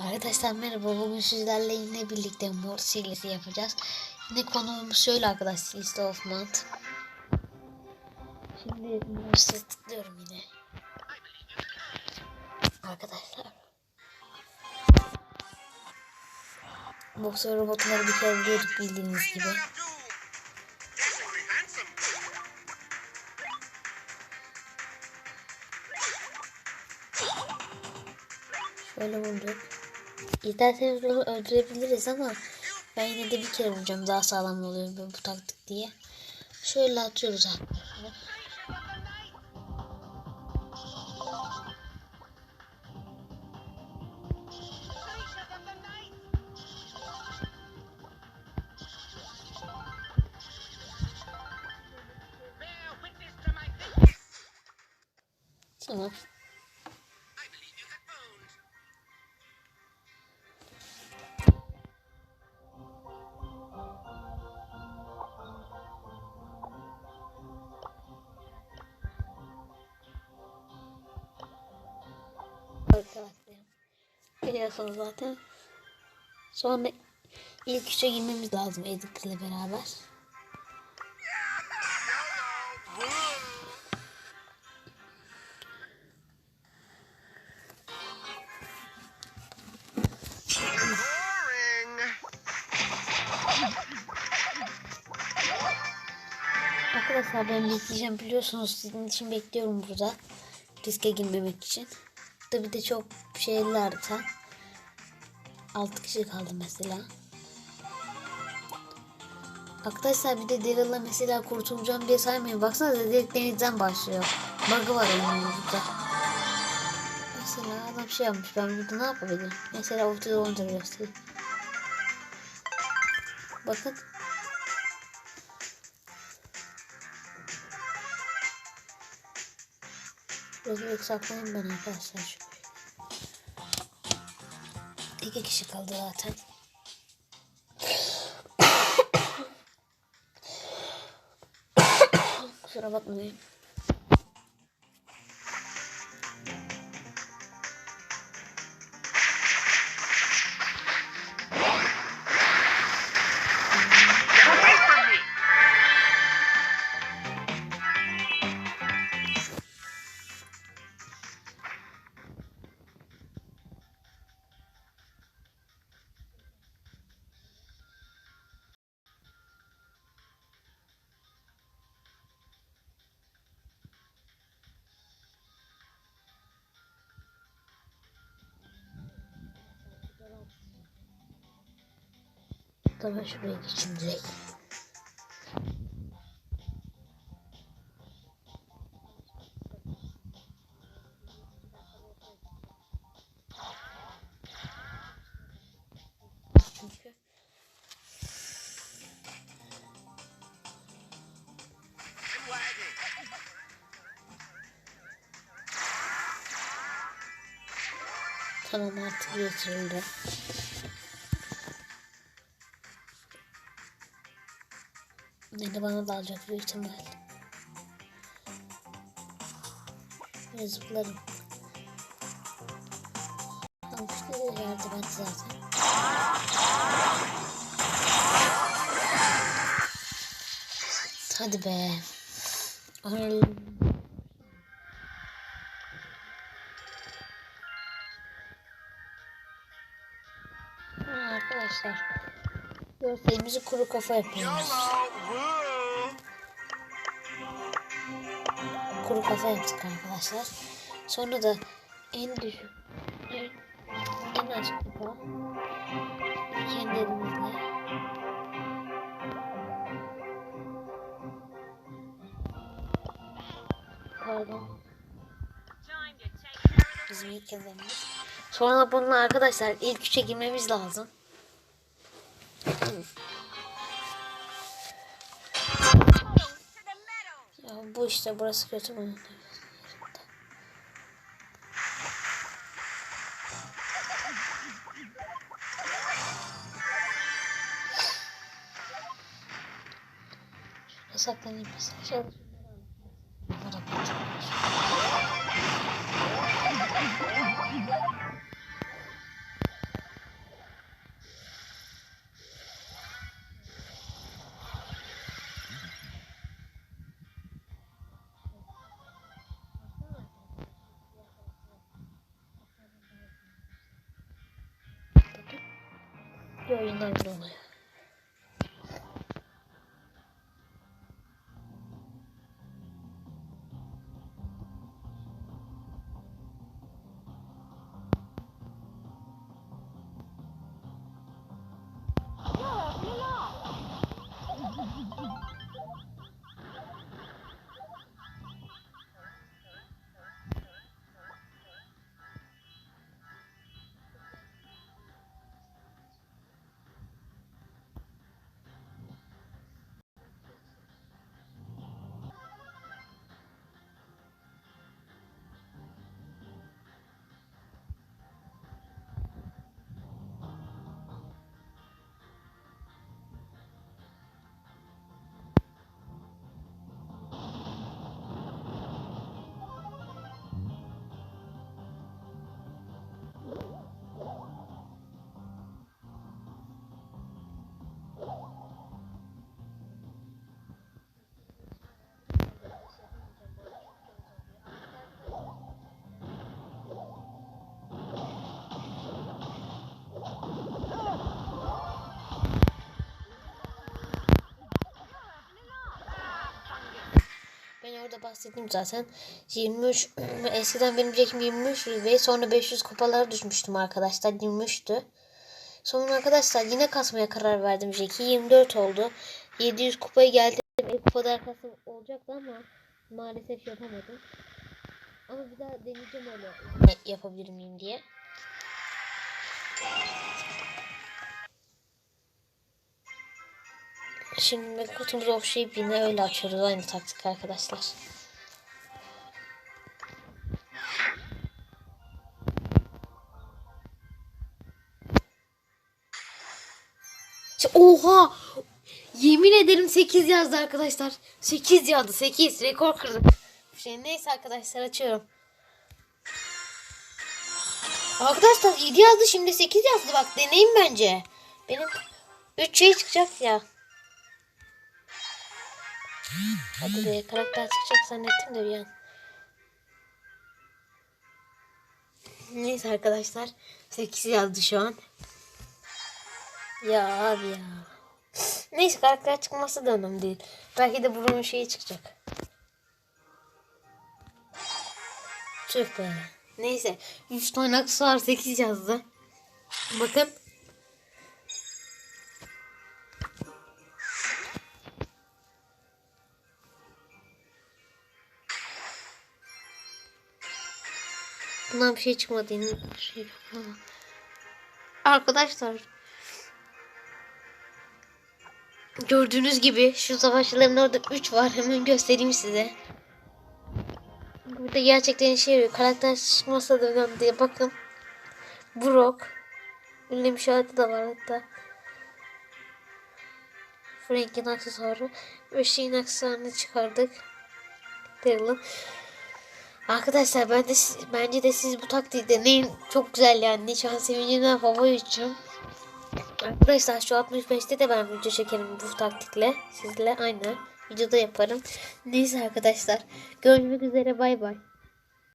Arkadaşlar merhaba bugün sizlerle yine birlikte mor silesi yapacağız. Yine konuğumuz şöyle arkadaşlar list of month. Şimdi morse tıklıyorum yine. Arkadaşlar. Boksör robotları bir kere biliyorduk bildiğiniz gibi. Şöyle vurduk. İsterseniz onu öldürebiliriz ama ben yine de bir kere vuracağım. Daha sağlam oluyor bu, bu taktik diye. Şöyle atıyoruz arkadaşlar. Tamam. Arkadaşlar. Biliyorsunuz zaten. Sonra ilk üçe girmemiz lazım Edit'le beraber. Boring. Arkadaşlar ben bekleyeceğim biliyorsunuz sizin için bekliyorum burada. Riske girmemek için. Tabi de çok şeyli harita. 6 kişi kaldı mesela. Arkadaşlar bir de Daryl'la mesela kurtulacağım diye saymayın. Baksana direkt denizden başlıyor. Bug'ı var onun burada. Mesela adam şey yapmış. Ben burada ne yapabilirim? Mesela ortada olunca göstereyim. Bakın. Biraz saklayayım ben arkadaşlar şu. İki kişi kaldı zaten. Kusura bakmayın. Tamam şuraya geçeyim direkt. Tamam artık geçirildi. Yine bana dalacak büyük ihtimal. Böyle zıplarım. Tamam işte de yardı ben zaten. Hadi be. Ha, Arkadaşlar. Gösterimizi kuru kafa yapıyoruz. Kuru kafa yaptık arkadaşlar. Sonra da en düşük en, en az kupa kendi elimizle pardon bizim ilk yazımız. Sonra bununla arkadaşlar ilk üçe girmemiz lazım. Ya bu işte burası kötü. Şuraya saklanayım mesela. Oyundan biri bahsettim zaten. 23 eskiden benim cekim 23 ve sonra 500 kupalara düşmüştüm arkadaşlar. 23'tü. Sonra arkadaşlar yine kasmaya karar verdim Jack'i. 24 oldu. 700 kupaya geldim. İlk kupada arkası olacaktı ama maalesef yapamadım. Ama bir daha deneyeceğim öyle ne yapabilir miyim diye. Şimdi kutumuzu okşayıp yine öyle açıyoruz. Aynı taktik arkadaşlar. Oha! Yemin ederim 8 yazdı arkadaşlar. 8 yazdı. 8. Rekor kırdık. Şey, neyse arkadaşlar açıyorum. Arkadaşlar 7 yazdı şimdi 8 yazdı bak deneyin bence. Benim 3 şey çıkacak ya. Hadi be karakter çıkacak zannettim de bir an. Neyse arkadaşlar 8 yazdı şu an. Ya abi ya. Neyse karakter çıkması da önemli değil. Belki de bunun şeyi çıkacak. Tüh. Neyse. 3 tane aksesuar 8 yazdı. Bakın. Bundan bir şey çıkmadı. Şey. Arkadaşlar. Gördüğünüz gibi şu savaşçıların orada 3 var. Hemen göstereyim size. Burada gerçekten işe yarıyor. Karakter çıkmasa da değil. Bakın. Brock. Ünlem işareti de var hatta. Frank'in aksesuarı. Ve şeyin aksesuarını çıkardık. Daryl'ın. Arkadaşlar ben de bence de siz bu taktiği deneyin. Çok güzel yani. Şu an sevincimden hava uçacağım. Arkadaşlar şu 65'te de ben video çekerim bu taktikle. Sizle aynı videoda yaparım. Neyse arkadaşlar. Görüşmek üzere bay bay.